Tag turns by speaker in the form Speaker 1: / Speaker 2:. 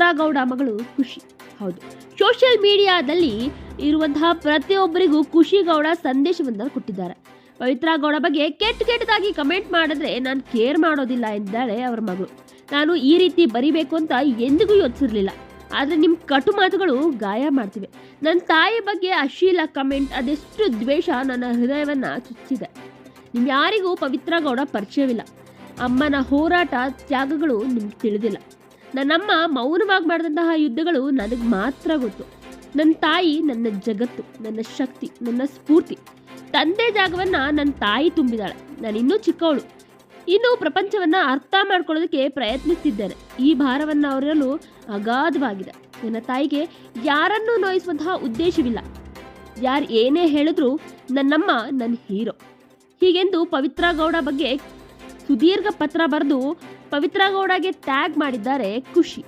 Speaker 1: ಪವಿತ್ರ ಗೌಡ ಮಗಳು ಖುಷಿ. ಹೌದು. ಸೋಷಿಯಲ್ ಮೀಡಿಯಾದಲ್ಲಿ ಇರುವಂತಹ ಪ್ರತಿಯೊಬ್ಬರಿಗೂ ಖುಷಿ ಗೌಡ ಸಂದೇಶವನ್ನು ಕೊಟ್ಟಿದ್ದಾರೆ. ಪವಿತ್ರ ಗೌಡ ಬಗ್ಗೆ ಕೆಟ್ಟ ಕೆಟ್ಟದಾಗಿ ಕಮೆಂಟ್ ಮಾಡಿದ್ರೆ ನಾನು ಕೇರ್ ಮಾಡೋದಿಲ್ಲ ಎಂದಾಳೆ ಅವರ ಮಗಳು. ನಾನು ಈ ರೀತಿ ಬರಿಬೇಕು ಅಂತ ಎಂದಿಗೂ ಯೋಚಿಸಿರ್ಲಿಲ್ಲ. ಆದರೆ ನಿಮ್ಮ ಕಟು ಮಾತುಗಳು ಗಾಯ ಮಾಡ್ತಿವೆ. ನನ್ನ ತಾಯಿ ಬಗ್ಗೆ ಅಶೀಲ ಕಮೆಂಟ್ ಅದೆಷ್ಟು ದ್ವೇಷ ನನ್ನ ಹೃದಯವನ್ನ ಚುಚ್ಚಿದೆ. ನಿಮ್ಮ ಯಾರಿಗೂ ಪವಿತ್ರ ಗೌಡ ಪರಿಚಯವಿಲ್ಲ. ಅಮ್ಮನ ಹೋರಾಟ ತ್ಯಾಗಗಳು ನಿಮ್ಗೆ ತಿಳಿದಿಲ್ಲ. ನನ್ನಮ್ಮ ಮೌನವಾಗಿ ಮಾಡಿದಂತಹ ಯುದ್ಧಗಳು ನನಗೆ ಮಾತ್ರ ಗೊತ್ತು. ನನ್ನ ತಾಯಿ ನನ್ನ ಜಗತ್ತು, ನನ್ನ ಶಕ್ತಿ, ನನ್ನ ಸ್ಫೂರ್ತಿ. ತಂದೆ ಜಾಗವನ್ನ ನನ್ನ ತಾಯಿ ತುಂಬಿದಾಳೆ. ನಾನು ಇನ್ನೂ ಚಿಕ್ಕವಳು. ಇನ್ನು ಪ್ರಪಂಚವನ್ನ ಅರ್ಥ ಮಾಡ್ಕೊಳ್ಳೋದಕ್ಕೆ ಪ್ರಯತ್ನಿಸ್ತಿದ್ದೇನೆ. ಈ ಭಾರವನ್ನ ಅವರಲ್ಲೂ ಅಗಾಧವಾಗಿದೆ. ನನ್ನ ತಾಯಿಗೆ ಯಾರನ್ನೂ ನೋಯಿಸುವಂತಹ ಉದ್ದೇಶವಿಲ್ಲ. ಯಾರು ಏನೇ ಹೇಳಿದ್ರು ನನ್ನಮ್ಮ ನನ್ನ ಹೀರೋ. ಹೀಗೆಂದು ಪವಿತ್ರ ಗೌಡ ಬಗ್ಗೆ ಸುದೀರ್ಘ ಪತ್ರ ಬರೆದು ಪವಿತ್ರ ಗೌಡಗೆ ಟ್ಯಾಗ್ ಮಾಡಿದ್ದಾರೆ ಖುಷಿ.